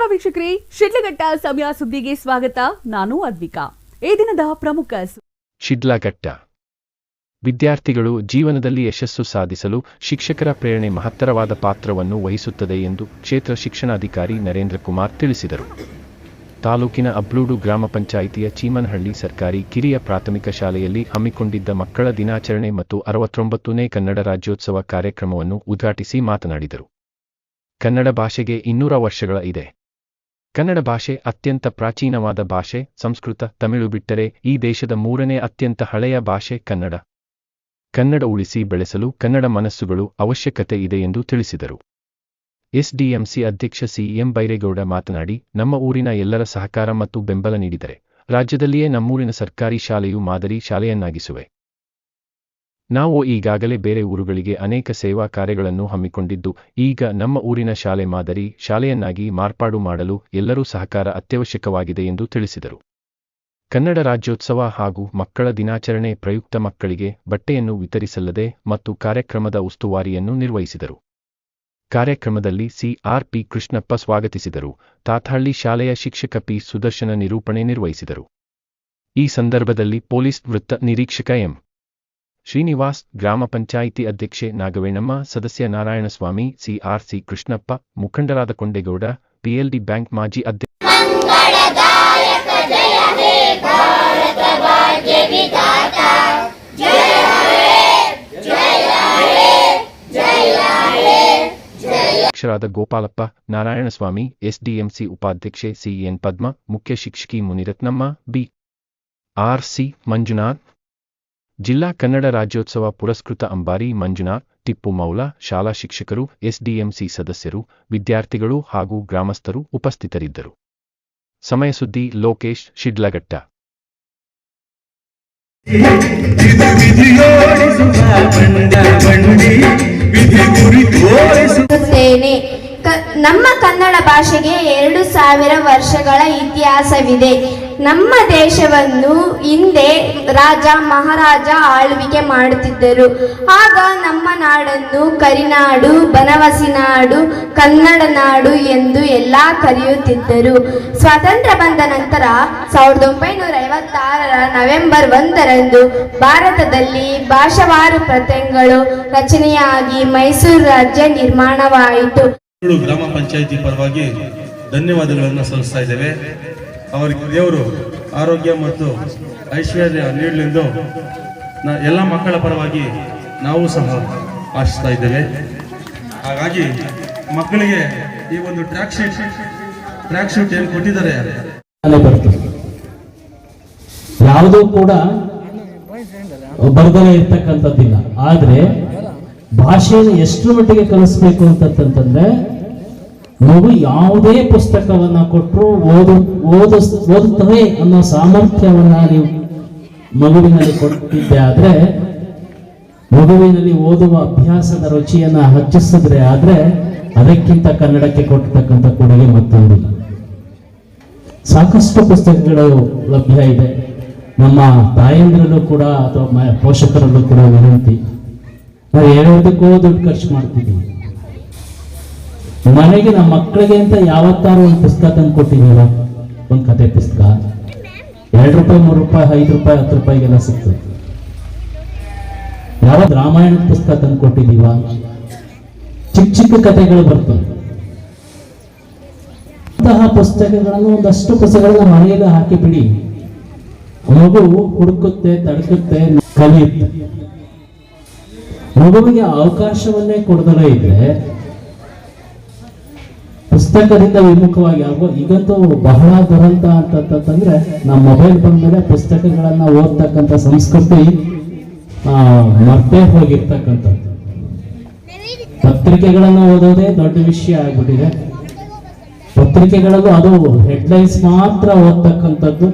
ನಮಸ್ಕಾರ ವೀಕ್ಷಕರೇ, ಶಿಡ್ಲಘಟ್ಟ ಸಮಯ ಸುದ್ದಿಗೆ ಸ್ವಾಗತ. ನಾನು ಅದ್ವಿಕಾ. ಈ ದಿನದ ಪ್ರಮುಖ ಶಿಡ್ಲಘಟ್ಟ. ವಿದ್ಯಾರ್ಥಿಗಳು ಜೀವನದಲ್ಲಿ ಯಶಸ್ಸು ಸಾಧಿಸಲು ಶಿಕ್ಷಕರ ಪ್ರೇರಣೆ ಮಹತ್ತರವಾದ ಪಾತ್ರವನ್ನು ವಹಿಸುತ್ತದೆ ಎಂದು ಕ್ಷೇತ್ರ ಶಿಕ್ಷಣಾಧಿಕಾರಿ ನರೇಂದ್ರ ಕುಮಾರ್ ತಿಳಿಸಿದರು. ತಾಲೂಕಿನ ಅಬ್ಲೂಡು ಗ್ರಾಮ ಪಂಚಾಯಿತಿಯ ಚೀಮನಹಳ್ಳಿ ಸರ್ಕಾರಿ ಕಿರಿಯ ಪ್ರಾಥಮಿಕ ಶಾಲೆಯಲ್ಲಿ ಹಮ್ಮಿಕೊಂಡಿದ್ದ ಮಕ್ಕಳ ದಿನಾಚರಣೆ ಮತ್ತು ಅರವತ್ತೊಂಬತ್ತನೇ ಕನ್ನಡ ರಾಜ್ಯೋತ್ಸವ ಕಾರ್ಯಕ್ರಮವನ್ನು ಉದ್ಘಾಟಿಸಿ ಮಾತನಾಡಿದರು. ಕನ್ನಡ ಭಾಷೆಗೆ ಇನ್ನೂರ ವರ್ಷಗಳ ಇದೆ. ಕನ್ನಡ ಭಾಷೆ ಅತ್ಯಂತ ಪ್ರಾಚೀನವಾದ ಭಾಷೆ, ಸಂಸ್ಕೃತ, ತಮಿಳು ಬಿಟ್ಟರೆ ಈ ದೇಶದ ಮೂರನೇ ಅತ್ಯಂತ ಹಳೆಯ ಭಾಷೆ ಕನ್ನಡ. ಕನ್ನಡ ಉಳಿಸಿ ಬೆಳೆಸಲು ಕನ್ನಡ ಮನಸ್ಸುಗಳು ಅವಶ್ಯಕತೆ ಇದೆ ಎಂದು ತಿಳಿಸಿದರು. ಎಸ್ಡಿಎಂಸಿ ಅಧ್ಯಕ್ಷ ಸಿಎಂ ಬೈರೇಗೌಡ ಮಾತನಾಡಿ, ನಮ್ಮ ಊರಿನ ಎಲ್ಲರ ಸಹಕಾರ ಮತ್ತು ಬೆಂಬಲ ನೀಡಿದರೆ, ರಾಜ್ಯದಲ್ಲಿಯೇ ನಮ್ಮೂರಿನ ಸರ್ಕಾರಿ ಶಾಲೆಯು ಮಾದರಿ ಶಾಲೆಯನ್ನಾಗಿಸುವೆ. ನಾವು ಈಗಾಗಲೇ ಬೇರೆ ಊರುಗಳಿಗೆ ಅನೇಕ ಸೇವಾ ಕಾರ್ಯಗಳನ್ನು ಹಮ್ಮಿಕೊಂಡಿದ್ದು, ಈಗ ನಮ್ಮ ಊರಿನ ಶಾಲೆ ಮಾದರಿ ಶಾಲೆಯನ್ನಾಗಿ ಮಾರ್ಪಾಡು ಮಾಡಲು ಎಲ್ಲರೂ ಸಹಕಾರ ಅತ್ಯವಶ್ಯಕವಾಗಿದೆ ಎಂದು ತಿಳಿಸಿದರು. ಕನ್ನಡ ರಾಜ್ಯೋತ್ಸವ ಹಾಗೂ ಮಕ್ಕಳ ದಿನಾಚರಣೆ ಪ್ರಯುಕ್ತ ಮಕ್ಕಳಿಗೆ ಬಟ್ಟೆಯನ್ನು ವಿತರಿಸಲ್ಲದೆ ಮತ್ತು ಕಾರ್ಯಕ್ರಮದ ಉಸ್ತುವಾರಿಯನ್ನು ನಿರ್ವಹಿಸಿದರು. ಕಾರ್ಯಕ್ರಮದಲ್ಲಿ ಸಿಆರ್ಪಿ ಕೃಷ್ಣಪ್ಪ ಸ್ವಾಗತಿಸಿದರು. ತಾಥಹಳ್ಳಿ ಶಾಲೆಯ ಶಿಕ್ಷಕ ಪಿ. ಸುದರ್ಶನ ನಿರೂಪಣೆ ನಿರ್ವಹಿಸಿದರು. ಈ ಸಂದರ್ಭದಲ್ಲಿ ಪೊಲೀಸ್ ವೃತ್ತ ನಿರೀಕ್ಷಕ ಎಂ. ಶ್ರೀನಿವಾಸ್, ಗ್ರಾಮ ಪಂಚಾಯಿತಿ ಅಧ್ಯಕ್ಷೆ ನಾಗವೇಣಮ್ಮ, ಸದಸ್ಯ ನಾರಾಯಣಸ್ವಾಮಿ ಸಿಆರ್ಸಿ ಕೃಷ್ಣಪ್ಪ, ಮುಖಂಡರಾದ ಕೊಂಡೇಗೌಡ, ಪಿಎಲ್ಡಿ ಬ್ಯಾಂಕ್ ಮಾಜಿ ಅಧ್ಯಕ್ಷ ಅಧ್ಯಕ್ಷರಾದ ಗೋಪಾಲಪ್ಪ, ನಾರಾಯಣಸ್ವಾಮಿ, ಎಸ್ಡಿಎಂಸಿ ಉಪಾಧ್ಯಕ್ಷೆ ಸಿಎನ್ ಪದ್ಮ, ಮುಖ್ಯ ಶಿಕ್ಷಕಿ Munirathnamma, B. R. C. Manjunath ಜಿಲ್ಲಾ ಕನ್ನಡ ರಾಜ್ಯೋತ್ಸವ ಪುರಸ್ಕೃತ ಅಂಬಾರಿ ಮಂಜುನಾಥ್, ಟಿಪ್ಪು ಮೌಲ, ಶಾಲಾ ಶಿಕ್ಷಕರು, ಎಸ್ಡಿಎಂಸಿ ಸದಸ್ಯರು, ವಿದ್ಯಾರ್ಥಿಗಳು ಹಾಗೂ ಗ್ರಾಮಸ್ಥರು ಉಪಸ್ಥಿತರಿದ್ದರು. ಸಮಯ ಸುದ್ದಿ ಲೋಕೇಶ್, ಶಿಡ್ಲಘಟ್ಟ. ನಮ್ಮ ಕನ್ನಡ ಭಾಷೆಗೆ ಎರಡು ಸಾವಿರ ವರ್ಷಗಳ ಇತಿಹಾಸವಿದೆ. ನಮ್ಮ ದೇಶವನ್ನು ಹಿಂದೆ ರಾಜ ಮಹಾರಾಜ ಆಳ್ವಿಕೆ ಮಾಡುತ್ತಿದ್ದರು. ಆಗ ನಮ್ಮ ನಾಡನ್ನು ಕರಿನಾಡು, ಬನವಸಿ ನಾಡು, ಕನ್ನಡ ನಾಡು ಎಂದು ಎಲ್ಲ ಕರೆಯುತ್ತಿದ್ದರು. ಸ್ವಾತಂತ್ರ್ಯ ಬಂದ ನಂತರ ಸಾವಿರದ ಒಂಬೈನೂರ ಐವತ್ತಾರರ ನವೆಂಬರ್ ಒಂದರಂದು ಭಾರತದಲ್ಲಿ ಭಾಷಾವಾರು ಪ್ರತಿಗಳು ರಚನೆಯಾಗಿ ಮೈಸೂರು ರಾಜ್ಯ ನಿರ್ಮಾಣವಾಯಿತು. ಗ್ರಾಮ ಪಂಚಾಯಿತಿ ಪರವಾಗಿ ಧನ್ಯವಾದಗಳನ್ನು ಸಲ್ಲಿಸ್ತಾ ಇದ್ದೇವೆ. ಅವರಿಗೆ ದೇವರು ಆರೋಗ್ಯ ಮತ್ತು ಐಶ್ವರ್ಯ ನೀಡಲೆಂದು ಎಲ್ಲ ಮಕ್ಕಳ ಪರವಾಗಿ ನಾವು ಸಹ ಆಶಿಸ್ತಾ ಇದ್ದೇವೆ. ಹಾಗಾಗಿ ಮಕ್ಕಳಿಗೆ ಈ ಒಂದು ಟ್ರ್ಯಾಕ್ ಶೀಟ್ ಟ್ರ್ಯಾಕ್ ಶೀಟ್ ಏನು ಕೊಟ್ಟಿದ್ದಾರೆ? ಯಾವುದೂ ಕೂಡ ಬರ್ದಲೇ ಇರ್ತಕ್ಕಂಥದ್ದಿಲ್ಲ. ಆದರೆ ಭಾಷೆಯನ್ನು ಎಷ್ಟು ಮಟ್ಟಿಗೆ ಕಲಿಸ್ಬೇಕು ಅಂತಂತಂದ್ರೆ ಮಗು ಯಾವುದೇ ಪುಸ್ತಕವನ್ನ ಕೊಟ್ಟರು ಓದು, ಓದ, ಓದುತ್ತವೆ ಅನ್ನೋ ಸಾಮರ್ಥ್ಯವನ್ನ ನೀವು ಮಗುವಿನಲ್ಲಿ ಕೊಟ್ಟಿದ್ದೆ ಆದ್ರೆ, ಮಗುವಿನಲ್ಲಿ ಓದುವ ಅಭ್ಯಾಸದ ರುಚಿಯನ್ನ ಹಚ್ಚಿಸಿದ್ರೆ ಆದ್ರೆ ಅದಕ್ಕಿಂತ ಕನ್ನಡಕ್ಕೆ ಕೊಟ್ಟಿರ್ತಕ್ಕಂಥ ಕೊಡುಗೆ ಮತ್ತೊಂದಿಲ್ಲ. ಸಾಕಷ್ಟು ಪುಸ್ತಕಗಳು ಲಭ್ಯ ಇದೆ. ನಮ್ಮ ತಾಯಂದ್ರಲ್ಲೂ ಕೂಡ ಅಥವಾ ಪೋಷಕರಲ್ಲೂ ಕೂಡ ವಿನಂತಿ. ನಾವು ಹೇಳೋದಕ್ಕೂ ದುಡ್ಡು ಖರ್ಚು ಮಾಡ್ತಿದ್ದೀವಿ. ಮನೆಗೆ ನಮ್ಮ ಮಕ್ಕಳಿಗೆ ಅಂತ ಯಾವತ್ತಾರು ಒಂದು ಪುಸ್ತಕ ತಂದು ಕೊಟ್ಟಿದ್ದೀರ? ಒಂದು ಕತೆ ಪುಸ್ತಕ? ಎರಡು ರೂಪಾಯಿ, ಮೂರು ರೂಪಾಯಿ, ಐದು ರೂಪಾಯಿ, ಹತ್ತು ರೂಪಾಯಿಗೆಲ್ಲ ಸಿಕ್ತು. ಯಾವತ್ತು ರಾಮಾಯಣ ಪುಸ್ತಕ ತಂದು ಕೊಟ್ಟಿದ್ದೀವ ಚಿಕ್ಕ ಚಿಕ್ಕ ಕಥೆಗಳು ಬರ್ತವೆ ಅಂತಹ ಪುಸ್ತಕಗಳನ್ನು ಒಂದಷ್ಟು ಪುಸ್ತಕಗಳನ್ನ ಮನೆಯಲ್ಲಿ ಹಾಕಿ ಬಿಡಿ ಮಗು ಹುಡುಕುತ್ತೆ, ತಡಕುತ್ತೆ, ಕಲಿಯುತ್ತೆ. ಮಗುವಿಗೆ ಅವಕಾಶವನ್ನೇ ಕೊಡದಲೇ ಇದ್ರೆ ಪುಸ್ತಕದಿಂದ ವಿಮುಖವಾಗಿ ಆಗುವ ಈಗಂತೂ ಬಹಳ ದುರಂತ ಅಂತಂತಂದ್ರೆ ನಮ್ಮ ಮೊಬೈಲ್ ಬಂದ್ಮೇಲೆ ಪುಸ್ತಕಗಳನ್ನ ಓದ್ತಕ್ಕಂಥ ಸಂಸ್ಕೃತಿ ಆ, ಮರ್ತೇ ಹೋಗಿರ್ತಕ್ಕಂಥದ್ದು. ಪತ್ರಿಕೆಗಳನ್ನು ಓದೋದೇ ದೊಡ್ಡ ವಿಷಯ ಆಗ್ಬಿಟ್ಟಿದೆ. ಪತ್ರಿಕೆಗಳಲ್ಲೂ ಅದು ಹೆಡ್ಲೈನ್ಸ್ ಮಾತ್ರ ಓದ್ತಕ್ಕಂಥದ್ದು.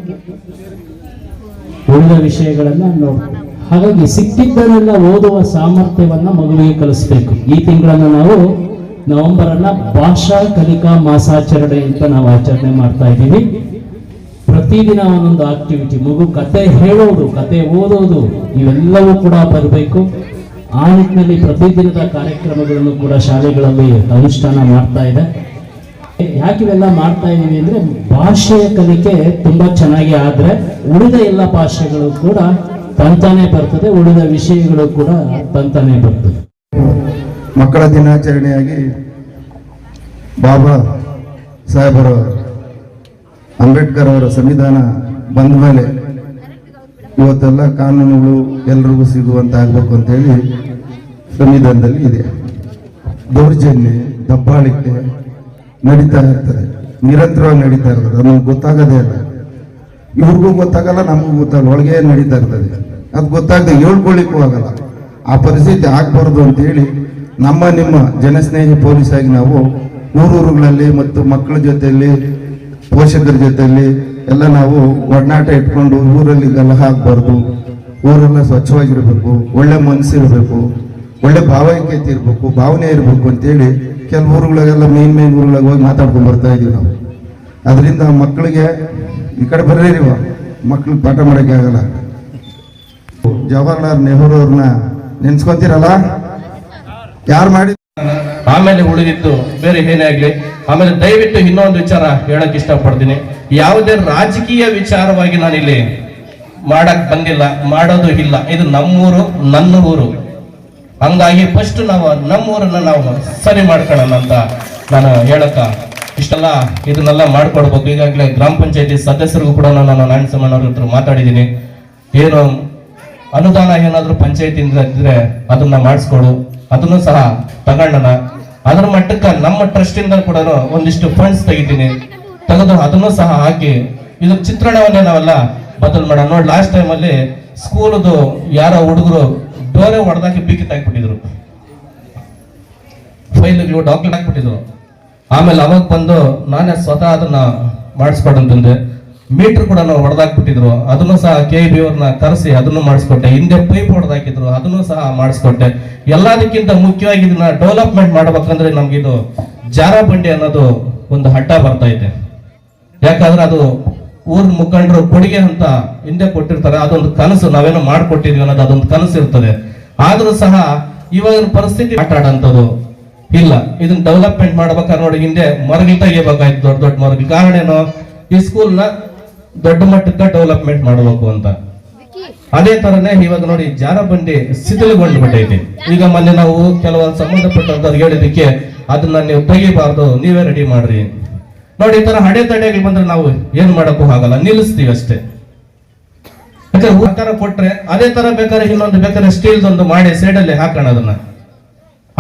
ಉಳಿದ ವಿಷಯಗಳನ್ನ ನೋಡ್ತೀವಿ ಹಾಗಾಗಿ ಸಿಕ್ಕಿದ್ದನ್ನೆಲ್ಲ ಓದುವ ಸಾಮರ್ಥ್ಯವನ್ನ ಮಗುವಿಗೆ ಕಲಿಸ್ಬೇಕು. ಈ ತಿಂಗಳನ್ನು ನಾವು ನವೆಂಬರ್ ಅನ್ನ ಭಾಷಾ ಕಲಿಕಾ ಮಾಸಾಚರಣೆ ಅಂತ ನಾವು ಆಚರಣೆ ಮಾಡ್ತಾ ಇದ್ದೀವಿ. ಪ್ರತಿದಿನ ಒಂದೊಂದು ಆಕ್ಟಿವಿಟಿ ಮಗು ಕತೆ ಹೇಳೋದು, ಕತೆ ಓದೋದು, ಇವೆಲ್ಲವೂ ಕೂಡ ಬರಬೇಕು. ಆ ನಿಟ್ಟಿನಲ್ಲಿ ಪ್ರತಿದಿನದ ಕಾರ್ಯಕ್ರಮಗಳನ್ನು ಕೂಡ ಶಾಲೆಗಳಲ್ಲಿ ಅನುಷ್ಠಾನ ಮಾಡ್ತಾ ಇದೆ. ಯಾಕೆ ಇವೆಲ್ಲ ಮಾಡ್ತಾ ಇದ್ದೀವಿ ಅಂದ್ರೆ ಭಾಷೆಯ ಕಲಿಕೆ ತುಂಬಾ ಚೆನ್ನಾಗಿ ಆದ್ರೆ ಉಳಿದ ಎಲ್ಲ ಭಾಷೆಗಳು ಕೂಡ ತಂತಾನೆ ಬರ್ತದೆ, ಉಳಿದ ವಿಷಯಗಳು ಕೂಡ ತಂತಾನೆ ಬರ್ತದೆ. ಮಕ್ಕಳ ದಿನಾಚರಣೆಯಾಗಿ ಬಾಬಾ ಸಾಹೇಬರ ಅಂಬೇಡ್ಕರ್ ಅವರ ಸಂವಿಧಾನ ಬಂದ ಮೇಲೆ ಇವತ್ತೆಲ್ಲ ಕಾನೂನುಗಳು ಎಲ್ರಿಗೂ ಸಿಗುವಂತ ಆಗ್ಬೇಕು ಅಂತೇಳಿ ಸಂವಿಧಾನದಲ್ಲಿ ಇದೆ. ದೌರ್ಜನ್ಯ, ದಬ್ಬಾಳಿಕೆ ನಡೀತಾ ಇರ್ತದೆ. ನಿರಂತರವಾಗಿ ನಡೀತಾ ಇರ್ತದೆ. ನಮ್ಗೆ ಗೊತ್ತಾಗೋದೇ ಇಲ್ಲ. ಇವ್ರಿಗೂ ಗೊತ್ತಾಗಲ್ಲ, ನಮಗೂ ಗೊತ್ತಾಗಲ್ಲ. ಒಳಗೆ ನಡೀತಾ ಇರ್ತದೆ. ಅದು ಗೊತ್ತಾಗದೆ ಹೇಳ್ಕೊಳ್ಳಿಕ್ಕೂ ಆಗಲ್ಲ. ಆ ಪರಿಸ್ಥಿತಿ ಆಗಬಾರ್ದು ಅಂತೇಳಿ ನಮ್ಮ ನಿಮ್ಮ ಜನಸ್ನೇಹಿ ಪೊಲೀಸ್ ಆಗಿ ನಾವು ಊರೂರುಗಳಲ್ಲಿ ಮತ್ತು ಮಕ್ಕಳ ಜೊತೆಯಲ್ಲಿ, ಪೋಷಕರ ಜೊತೆಯಲ್ಲಿ ಎಲ್ಲ ನಾವು ಒಡನಾಟ ಇಟ್ಕೊಂಡು ಊರಲ್ಲಿ ಗಲಹ ಹಾಕಬಾರ್ದು. ಊರೆಲ್ಲ ಸ್ವಚ್ಛವಾಗಿರಬೇಕು, ಒಳ್ಳೆ ಮನಸ್ಸಿರಬೇಕು, ಒಳ್ಳೆ ಭಾವೈಕ್ಯತೆ ಇರಬೇಕು, ಭಾವನೆ ಇರಬೇಕು ಅಂತೇಳಿ ಕೆಲವು ಊರುಗಳಿಗೆಲ್ಲ ಮೇನ್ ಮೇನ್ ಊರುಗಳಿಗೆ ಹೋಗಿ ಮಾತಾಡ್ಕೊಂಡು ಬರ್ತಾ ಇದೀವಿ ನಾವು. ಅದರಿಂದ ಮಕ್ಕಳಿಗೆ ಈ ಕಡೆ ಬರ್ರಿ ಮಕ್ಳಿಗೆ ಪಾಠ ಮಾಡೋಕ್ಕೆ ಆಗಲ್ಲ ಜವಾಹರ್ಲಾಲ್ ನೆಹರು ಅವ್ರನ್ನ ನೆನ್ಸ್ಕೊಂತೀರಲ್ಲ? ಯಾರು ಮಾಡಿ ಆಮೇಲೆ ಉಳಿದಿತ್ತು ಬೇರೆ ಏನೇ ಆಗ್ಲಿ, ಆಮೇಲೆ ದಯವಿಟ್ಟು ಇನ್ನೊಂದು ವಿಚಾರ ಹೇಳಕ್ ಇಷ್ಟಪಡ್ತೀನಿ. ಯಾವುದೇ ರಾಜಕೀಯ ವಿಚಾರವಾಗಿ ನಾನು ಇಲ್ಲಿ ಮಾಡಕ್ ಬಂದಿಲ್ಲ, ಮಾಡೋದು ಇಲ್ಲ. ಇದು ನಮ್ಮೂರು, ನನ್ನ ಊರು. ಹಂಗಾಗಿ ಫಸ್ಟ್ ನಾವು ನಮ್ಮೂರನ್ನ ನಾವು ಸರಿ ಮಾಡ್ಕೊಳ್ಳೋಣ ಅಂತ ನಾನು ಹೇಳಕ್ಕ ಇಷ್ಟೆಲ್ಲ. ಇದನ್ನೆಲ್ಲ ಮಾಡ್ಕೊಡ್ಬೇಕು. ಈಗಾಗಲೇ ಗ್ರಾಮ ಪಂಚಾಯತಿ ಸದಸ್ಯರಿಗೂ ಕೂಡ ನಾನು ನಾರಾಯಣ ಹತ್ರ ಮಾತಾಡಿದ್ದೀನಿ. ಏನು ಅನುದಾನ ಏನಾದರೂ ಪಂಚಾಯತಿಯಿಂದ ಇದ್ರೆ ಅದನ್ನ ಮಾಡಿಸ್ಕೊಡು. ಅದನ್ನು ಸಹ ತಗೊಂಡನ ಅದರ ಮಟ್ಟಕ್ಕೆ ನಮ್ಮ ಟ್ರಸ್ಟ್ ಇಂದ ಕೂಡ ಒಂದಿಷ್ಟು ಫಂಡ್ಸ್ ತೆಗಿತೀನಿ. ತೆಗೆದು ಅದನ್ನು ಸಹ ಹಾಕಿ ಇದು ಚಿತ್ರಣವನ್ನೇ ನಾವೆಲ್ಲ ಬದಲು ಮಾಡೋಣ. ನೋಡಿ ಲಾಸ್ಟ್ ಟೈಮ್ ಅಲ್ಲಿ ಸ್ಕೂಲ್ದು ಯಾರೋ ಹುಡುಗರು ಡೋರೆ ಹೊಡೆದಾಕಿ ಬೀಕಿ ತಾಕ್ಬಿಟ್ಟಿದ್ರು ಫೈಲ್ಗಳು ಡಾಕ್ಯುಮೆಂಟ್ ಹಾಕ್ಬಿಟ್ಟಿದ್ರು. ಆಮೇಲೆ ಅವಾಗ ಬಂದು ನಾನೇ ಸ್ವತಃ ಅದನ್ನ ಮಾಡಿಸ್ಕೊಡಂತಂದೆ ಮೀಟರ್ ಕೂಡ ನಾವು ಹೊಡೆದಾಕ್ಬಿಟ್ಟಿದ್ರು. ಅದನ್ನು ಸಹ ಕೆ ಬಿ ಅವ್ರನ್ನ ಕರೆಸಿ ಅದನ್ನು ಮಾಡಿಸ್ಕೊಟ್ಟೆ. ಹಿಂದೆ ಪೈಪ್ ಹೊಡೆದಾಕಿದ್ರು, ಅದನ್ನು ಸಹ ಮಾಡಿಸ್ಕೊಟ್ಟೆ. ಎಲ್ಲದಕ್ಕಿಂತ ಮುಖ್ಯವಾಗಿ ಇದನ್ನ ಡೆವಲಪ್ಮೆಂಟ್ ಮಾಡ್ಬೇಕಂದ್ರೆ ನಮ್ಗಿದು ಜಾರ ಬಂಡಿ ಅನ್ನೋದು ಒಂದು ಹಟ್ಟ ಬರ್ತಾ ಇದೆ. ಯಾಕಂದ್ರೆ ಅದು ಊರ್ ಮುಖಂಡರು ಕೊಡುಗೆ ಅಂತ ಹಿಂದೆ ಕೊಟ್ಟಿರ್ತಾರೆ, ಅದೊಂದು ಕನಸು ನಾವೇನೋ ಮಾಡ್ಕೊಟ್ಟಿದ್ವಿ ಅನ್ನೋದು ಅದೊಂದು ಕನಸು ಇರ್ತದೆ. ಆದ್ರೂ ಸಹ ಇವಾಗಿನ ಪರಿಸ್ಥಿತಿ ಆಟ ಆಡಂತದ್ದು ಇಲ್ಲ. ಇದನ್ನ ಡೆವಲಪ್ಮೆಂಟ್ ಮಾಡ್ಬೇಕಾದ್ರೆ ನೋಡಿ ಹಿಂದೆ ಮರಗಿಲ್ ತೆಗಿಬೇಕಾಯ್ತು, ದೊಡ್ಡ ದೊಡ್ಡ ಮರಗಿಲ್ ಕಾರಣ ಏನು? ಈ ಸ್ಕೂಲ್ನ ದೊಡ್ಡ ಮಟ್ಟಕ್ಕೆ ಡೆವಲಪ್ಮೆಂಟ್ ಮಾಡಬೇಕು ಅಂತ. ಅದೇ ತರನೇ ಇವಾಗ ನೋಡಿ, ಜಾರಬಂಡಿ ಶಿಥಿಲಗೊಂಡು ಬಿಟ್ಟೈತಿ. ಈಗ ಮೊನ್ನೆ ನಾವು ಕೆಲವೊಂದು ಸಂಬಂಧಪಟ್ಟಂತವ್ರು ಹೇಳಿದಕ್ಕೆ ಅದನ್ನ ನೀವು ತೆಗಿಬಾರ್ದು, ನೀವೇ ರೆಡಿ ಮಾಡ್ರಿ. ನೋಡಿ, ಈ ತರ ಹಡೆ ತಡೆಗೆ ಬಂದ್ರೆ ನಾವು ಏನ್ ಮಾಡಕ್ಕೂ ಆಗಲ್ಲ, ನಿಲ್ಲಿಸ್ತೀವಿ ಅಷ್ಟೇ. ಯಾಕಂದ್ರೆ ಕೊಟ್ರೆ, ಅದೇ ತರ ಬೇಕಾದ್ರೆ ಇನ್ನೊಂದು ಬೇಕಾದ್ರೆ ಸ್ಟೀಲ್ ಒಂದು ಮಾಡಿ ಸೈಡ್ ಅಲ್ಲಿ ಹಾಕೋಣ ಅದನ್ನ.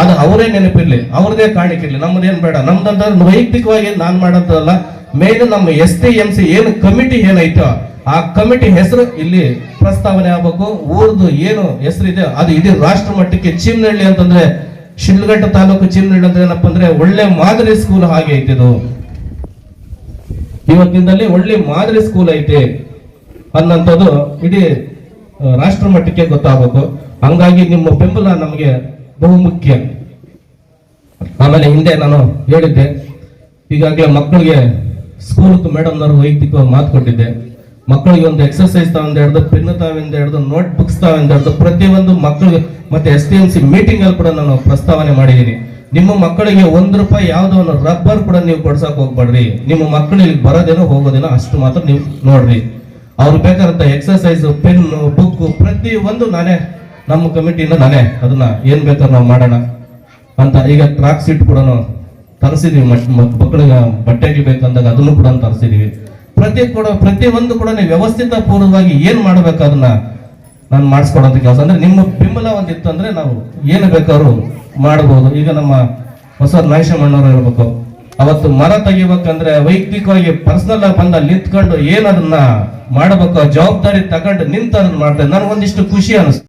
ಅದು ಅವರೇ ನೆನಪಿರ್ಲಿ ಅವ್ರದೇ ಕಾಣಿಕಿರ್ಲಿ ನಮ್ದೇನ್ ಬೇಡ. ನಮ್ದಂತ ವೈಯಕ್ತಿಕವಾಗಿ ನಾನ್ ಮಾಡೋದಲ್ಲ ಮೇನ್ ನಮ್ಮ ಎಸ್ ಟಿ ಎಂ ಸಿ ಏನು ಕಮಿಟಿ ಏನೈತೋ ಆ ಕಮಿಟಿ ಹೆಸರು ಇಲ್ಲಿ ಪ್ರಸ್ತಾವನೆ ಆಗ್ಬೇಕು. ಊರ್ದು ಏನು ಹೆಸರಿದೆ ಅದು ಇಡೀ ರಾಷ್ಟ್ರ ಮಟ್ಟಕ್ಕೆ ಚಿಮ್ನಹಳ್ಳಿ ಅಂತಂದ್ರೆ ಶಿಡ್ಲಘಟ್ಟ ತಾಲೂಕು ಚಿಮ್ನಹಳ್ಳಿ ಅಂದ್ರೆ ಏನಪ್ಪ ಅಂದ್ರೆ ಒಳ್ಳೆ ಮಾದರಿ ಸ್ಕೂಲ್ ಹಾಗೆ ಐತಿದು ಇವತ್ತಿನಲ್ಲಿ ಒಳ್ಳೆ ಮಾದರಿ ಸ್ಕೂಲ್ ಐತೆ ಅನ್ನಂಥದ್ದು ಇಡೀ ರಾಷ್ಟ್ರ ಮಟ್ಟಕ್ಕೆ ಗೊತ್ತಾಗಬೇಕು. ಹಂಗಾಗಿ ನಿಮ್ಮ ಬೆಂಬಲ ನಮಗೆ ಬಹುಮುಖ್ಯ ಆಮೇಲೆ ಹಿಂದೆ ನಾನು ಹೇಳಿದ್ದೆ. ಈಗಾಗಲೇ ಮಕ್ಕಳಿಗೆ ಸ್ಕೂಲ್ ಮೇಡಮ್ನವ್ರು ವೈಯಕ್ತಿಕವಾಗಿ ಮಾತು ಕೊಟ್ಟಿದ್ದೆ ಮಕ್ಕಳಿಗೆ ಒಂದು ಎಕ್ಸರ್ಸೈಸ್ ತಾವಿಂದ ಹಿಡಿದು ಪೆನ್ ತಾವಿಂದ ಹಿಡಿದು ನೋಟ್ ಬುಕ್ಸ್ ತಾವಿಂದ ಹಿಡಿದು ಪ್ರತಿಯೊಂದು ಮಕ್ಕಳಿಗೆ ಮತ್ತೆ S T M C meeting ಅಲ್ಲಿ ಕೂಡ ನಾನು ಪ್ರಸ್ತಾವನೆ ಮಾಡಿದ್ದೀನಿ. ನಿಮ್ಮ ಮಕ್ಕಳಿಗೆ ಒಂದು ರೂಪಾಯಿ ಯಾವುದೋ ಒಂದು ರಬ್ಬರ್ ಕೂಡ ನೀವು ಕೊಡ್ಸಕ್ ಹೋಗ್ಬೇಡ್ರಿ. ನಿಮ್ಮ ಮಕ್ಕಳು ಇಲ್ಲಿ ಬರೋದೇನೋ ಹೋಗೋದೇನೋ ಅಷ್ಟು ಮಾತ್ರ ನೀವು ನೋಡ್ರಿ. ಅವ್ರಿಗೆ ಬೇಕಾದಂತ ಎಕ್ಸರ್ಸೈಸ್ ಪೆನ್ ಬುಕ್ ಪ್ರತಿ ಒಂದು ನಾನೇ, ನಮ್ಮ ಕಮಿಟಿಯಿಂದ ನಾನೇ ಅದನ್ನ ಏನ್ ಬೇಕಾದ್ರೂ ನಾವು ಮಾಡೋಣ. ಅಂತ ಈಗ ಟ್ರಾಕ್ ಸೀಟ್ ಕೂಡ ತರಿಸಿದೀವಿ ಮಕ್ಕಳಿಗೆ ಬಟ್ಟೆಗೆ ಬೇಕಂದಾಗ ಅದನ್ನು ಕೂಡ ತರಿಸಿದೀವಿ. ಪ್ರತಿ ಕೂಡ, ಪ್ರತಿ ಒಂದು ಕೂಡ ನೀವು ವ್ಯವಸ್ಥಿತ ಪೂರ್ವವಾಗಿ ಏನು ಮಾಡ್ಬೇಕು ಅದನ್ನ ನಾನು ಮಾಡಿಸ್ಕೊಡೋಂಥ ಕೆಲಸ. ಅಂದ್ರೆ ನಿಮ್ಮ ಬೆಂಬಲ ಇತ್ತು ಅಂದ್ರೆ ನಾವು ಏನು ಬೇಕಾದ್ರೂ ಮಾಡಬಹುದು ಈಗ ನಮ್ಮ ಹೊಸ ನಾಯಶಮಣ್ಣವ್ರು ಹೇಳ್ಬೇಕು, ಅವತ್ತು ಮರ ತೆಗಿಬೇಕಂದ್ರೆ ವೈಯಕ್ತಿಕವಾಗಿ ಪರ್ಸನಲ್ ಆಗಿ ಬಂದ ನಿಂತ್ಕೊಂಡು ಏನದನ್ನ ಮಾಡಬೇಕು, ಜವಾಬ್ದಾರಿ ತಗೊಂಡು ನಿಂತು ಅದನ್ನ ಮಾಡ್ತೇನೆ. ನನಗೊಂದಿಷ್ಟು ಖುಷಿ ಅನಿಸ್ತು.